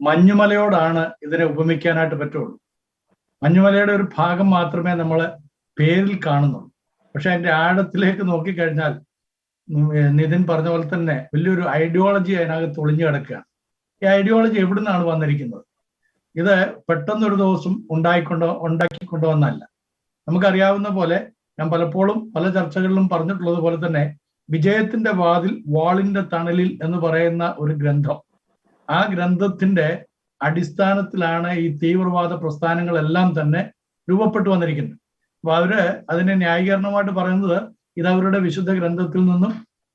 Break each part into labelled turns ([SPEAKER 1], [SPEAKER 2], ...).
[SPEAKER 1] മഞ്ഞുമലയോടാണ് ഇതിനെ ഉപമിക്കാനായിട്ട് പറ്റുള്ളൂ. മഞ്ഞുമലയുടെ ഒരു ഭാഗം മാത്രമേ നമ്മൾ പേരിൽ കാണുന്നുള്ളൂ. പക്ഷെ അതിന്റെ ആഴത്തിലേക്ക് നോക്കിക്കഴിഞ്ഞാൽ നിതിൻ പറഞ്ഞ പോലെ തന്നെ വലിയൊരു ഐഡിയോളജി അതിനകത്ത് ഒളിഞ്ഞു കിടക്കുകയാണ്. ഈ ഐഡിയോളജി എവിടെ നിന്നാണ് വന്നിരിക്കുന്നത്? ഇത് പെട്ടെന്നൊരു ദിവസം ഉണ്ടായിക്കൊണ്ടോ ഉണ്ടാക്കിക്കൊണ്ടുവന്നല്ല നമുക്കറിയാവുന്ന പോലെ ഞാൻ പലപ്പോഴും പല ചർച്ചകളിലും പറഞ്ഞിട്ടുള്ളത് പോലെ തന്നെ വിജയത്തിന്റെ വാതിൽ വാളിന്റെ തണലിൽ എന്ന് പറയുന്ന ഒരു ഗ്രന്ഥം. ആ ഗ്രന്ഥത്തിന്റെ അടിസ്ഥാനത്തിലാണ് ഈ തീവ്രവാദ പ്രസ്ഥാനങ്ങളെല്ലാം തന്നെ രൂപപ്പെട്ടു വന്നിരിക്കുന്നത്. അപ്പൊ അവർ അതിനെ ന്യായീകരണമായിട്ട് പറയുന്നത് ഇത് അവരുടെ വിശുദ്ധ ഗ്രന്ഥത്തിൽ നിന്നും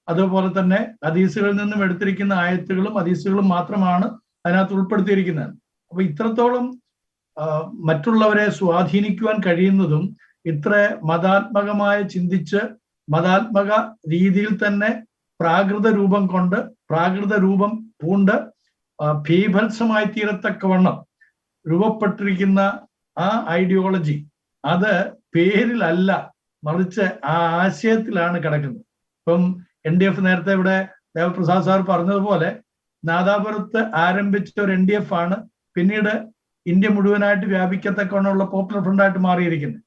[SPEAKER 1] അതുപോലെ തന്നെ ഹദീസുകളിൽ നിന്നും എടുത്തിരിക്കുന്ന ആയത്തുകളും ഹദീസുകളും മാത്രമാണ് അതിനകത്ത് ഉൾപ്പെടുത്തിയിരിക്കുന്നത്. അപ്പൊ ഇത്രത്തോളം മറ്റുള്ളവരെ സ്വാധീനിക്കുവാൻ കഴിയുന്നതും ഇത്ര മതാത്മകമായ ചിന്തിച്ച് മതാത്മക രീതിയിൽ തന്നെ പ്രാകൃത രൂപം കൊണ്ട് പ്രാകൃത രൂപം പൂണ്ട് ഭീഭത്സമായി തീരത്തക്കവണ്ണം രൂപപ്പെട്ടിരിക്കുന്ന ആ ഐഡിയോളജി അത് പേരിലല്ല മറിച്ച് ആ ആശയത്തിലാണ് കിടക്കുന്നത്. ഇപ്പം എൻ ഡി എഫ് നേരത്തെ ഇവിടെ ദേവപ്രസാദ് സാർ പറഞ്ഞതുപോലെ നാദാപുരത്ത് ആരംഭിച്ച ഒരു എൻ ഡി എഫ് ആണ് പിന്നീട് ഇന്ത്യ മുഴുവനായിട്ട് വ്യാപിക്കത്തക്കവണ്ണമുള്ള പോപ്പുലർ ഫ്രണ്ടായിട്ട് മാറിയിരിക്കുന്നത്.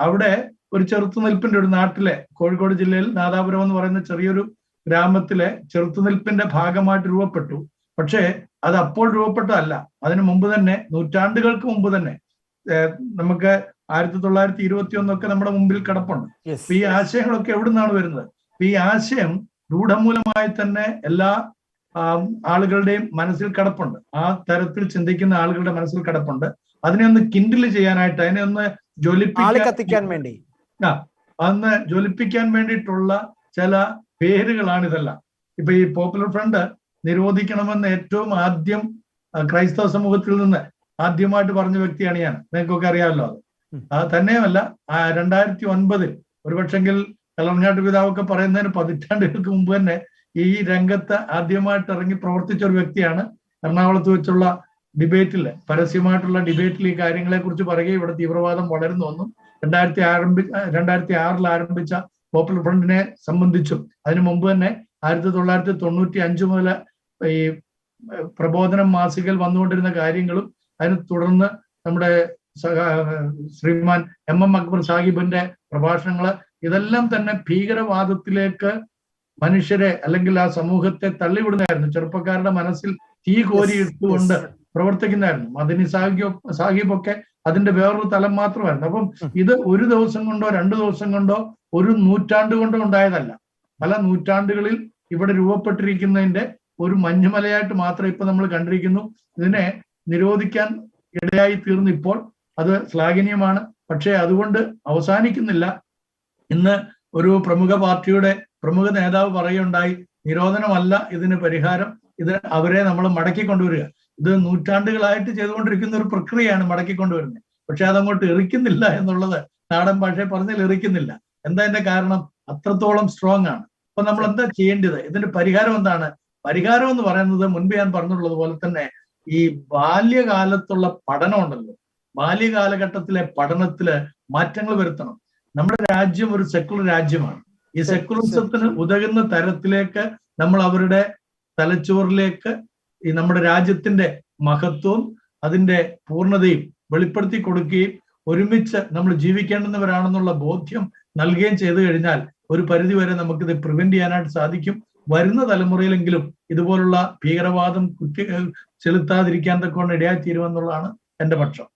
[SPEAKER 1] അവിടെ ഒരു ചെറുത്തുനിൽപ്പിന്റെ ഒരു നാട്ടിലെ കോഴിക്കോട് ജില്ലയിൽ നാദാപുരം എന്ന് പറയുന്ന ചെറിയൊരു ഗ്രാമത്തിലെ ചെറുത്തുനിൽപ്പിന്റെ ഭാഗമായിട്ട് രൂപപ്പെട്ടു. പക്ഷേ അത് അപ്പോൾ രൂപപ്പെട്ടതല്ല. അതിനു മുമ്പ് തന്നെ നൂറ്റാണ്ടുകൾക്ക് മുമ്പ് തന്നെ നമുക്ക് ആയിരത്തി തൊള്ളായിരത്തി ഇരുപത്തി ഒന്നൊക്കെ നമ്മുടെ മുമ്പിൽ കിടപ്പുണ്ട്. അപ്പൊ ഈ ആശയങ്ങളൊക്കെ എവിടെ നിന്നാണ് വരുന്നത്? അപ്പൊ ഈ ആശയം രൂഢമൂലമായി തന്നെ എല്ലാ ആളുകളുടെയും മനസ്സിൽ കിടപ്പുണ്ട്. ആ തരത്തിൽ ചിന്തിക്കുന്ന ആളുകളുടെ മനസ്സിൽ കിടപ്പുണ്ട്. അതിനെ ഒന്ന് കിൻഡിൽ ചെയ്യാനായിട്ട് അതിനെ ഒന്ന് ജ്വലിപ്പിക്കാൻ
[SPEAKER 2] വേണ്ടി.
[SPEAKER 1] ആ അന്ന് ജ്വലിപ്പിക്കാൻ വേണ്ടിയിട്ടുള്ള ചില പേരുകളാണ് ഇതെല്ലാം ഇപ്പൊ ഈ പോപ്പുലർ ഫ്രണ്ട് നിരോധിക്കണമെന്ന് ഏറ്റവും ആദ്യം ക്രൈസ്തവ സമൂഹത്തിൽ നിന്ന് ആദ്യമായിട്ട് പറഞ്ഞ വ്യക്തിയാണ് ഞാൻ. നിങ്ങൾക്കൊക്കെ അറിയാമല്ലോ അത്. തന്നെയുമല്ല ആ രണ്ടായിരത്തി ഒൻപതിൽ ഒരുപക്ഷെങ്കിൽ കലർങ്ങാട്ട് പിതാവൊക്കെ പറയുന്നതിന് പതിറ്റാണ്ടുകൾക്ക് മുമ്പ് തന്നെ ഈ രംഗത്ത് ആദ്യമായിട്ട് ഇറങ്ങി പ്രവർത്തിച്ച ഒരു വ്യക്തിയാണ് എറണാകുളത്ത് വെച്ചുള്ള ഡിബേറ്റിൽ പരസ്യമായിട്ടുള്ള ഡിബേറ്റിൽ ഈ കാര്യങ്ങളെ കുറിച്ച് പറയുകയും ഇവിടെ തീവ്രവാദം വളരുന്നു ഒന്നും രണ്ടായിരത്തി ആരംഭി രണ്ടായിരത്തി ആറിൽ ആരംഭിച്ച പോപ്പുലർ ഫ്രണ്ടിനെ സംബന്ധിച്ചും അതിനു മുമ്പ് തന്നെ ആയിരത്തി തൊള്ളായിരത്തി തൊണ്ണൂറ്റി അഞ്ച് മുതൽ ഈ പ്രബോധനം മാസികയിൽ വന്നുകൊണ്ടിരുന്ന കാര്യങ്ങളും അതിന് തുടർന്ന് നമ്മുടെ സഹ- ശ്രീമാൻ എം എം അക്ബർ സാഹിബിന്റെ പ്രഭാഷണങ്ങൾ ഇതെല്ലാം തന്നെ ഭീകരവാദത്തിലേക്ക് മനുഷ്യരെ അല്ലെങ്കിൽ ആ സമൂഹത്തെ തള്ളിവിടുന്നതായിരുന്നു. ചെറുപ്പക്കാരുടെ മനസ്സിൽ തീ കോരിയിട്ടുകൊണ്ട് പ്രവർത്തിക്കുന്നതായിരുന്നു. മദനി സാഹിബ് സാഹിബൊക്കെ അതിന്റെ വേറൊരു തലം മാത്രമായിരുന്നു. അപ്പം ഇത് ഒരു ദിവസം കൊണ്ടോ രണ്ടു ദിവസം കൊണ്ടോ ഒരു നൂറ്റാണ്ട് കൊണ്ടോ ഉണ്ടായതല്ല. പല നൂറ്റാണ്ടുകളിൽ ഇവിടെ രൂപപ്പെട്ടിരിക്കുന്നതിന്റെ ഒരു മഞ്ഞുമലയായിട്ട് മാത്രം ഇപ്പൊ നമ്മൾ കണ്ടിരിക്കുന്നു. ഇതിനെ നിരോധിക്കാൻ ഇടയായി തീർന്നു ഇപ്പോൾ അത് ശ്ലാഘനീയമാണ്. പക്ഷേ അതുകൊണ്ട് അവസാനിക്കുന്നില്ല. ഇന്ന് ഒരു പ്രമുഖ പാർട്ടിയുടെ പ്രമുഖ നേതാവ് പറയുണ്ടായി നിരോധനമല്ല ഇതിന് പരിഹാരം. ഇത് അവരെ നമ്മൾ മടക്കി കൊണ്ടുവരിക. ഇത് നൂറ്റാണ്ടുകളായിട്ട് ചെയ്തുകൊണ്ടിരിക്കുന്ന ഒരു പ്രക്രിയയാണ് മടക്കി കൊണ്ടുവരുന്നത്. പക്ഷെ അതങ്ങോട്ട് എറിക്കുന്നില്ല എന്നുള്ളത് നാടൻ ഭാഷയെ പറഞ്ഞാൽ എറിക്കുന്നില്ല. എന്താ അതിന്റെ കാരണം? അത്രത്തോളം സ്ട്രോങ് ആണ്. അപ്പൊ നമ്മൾ എന്താ ചെയ്യേണ്ടത്? ഇതിന്റെ പരിഹാരം എന്താണ്? പരിഹാരം എന്ന് പറയുന്നത് മുൻപ് ഞാൻ പറഞ്ഞിട്ടുള്ളത് പോലെ തന്നെ ഈ ബാല്യകാലത്തുള്ള പഠനം ഉണ്ടല്ലോ. ബാല്യകാലഘട്ടത്തിലെ പഠനത്തിൽ മാറ്റങ്ങൾ വരുത്തണം. നമ്മുടെ രാജ്യം ഒരു സെക്കുലർ രാജ്യമാണ്. ഈ സെക്കുലറിസത്തിന് ഉതകുന്ന തരത്തിലേക്ക് നമ്മൾ അവരുടെ തലച്ചോറിലേക്ക് ഈ നമ്മുടെ രാജ്യത്തിന്റെ മഹത്വവും അതിന്റെ പൂർണതയും വെളിപ്പെടുത്തി കൊടുക്കുകയും ഒരുമിച്ച് നമ്മൾ ജീവിക്കേണ്ടുന്നവരാണെന്നുള്ള ബോധ്യം നൽകുകയും ചെയ്തു കഴിഞ്ഞാൽ ഒരു പരിധി വരെ നമുക്കിത് പ്രിവെന്റ് ചെയ്യാനായിട്ട് സാധിക്കും. വരുന്ന തലമുറയിലെങ്കിലും ഇതുപോലുള്ള ഭീകരവാദം കുറ്റി ചെലുത്താതിരിക്കാൻ തക്കോണ്ട് ഇടയായി തീരുമെന്നുള്ളതാണ് എന്റെ പക്ഷം.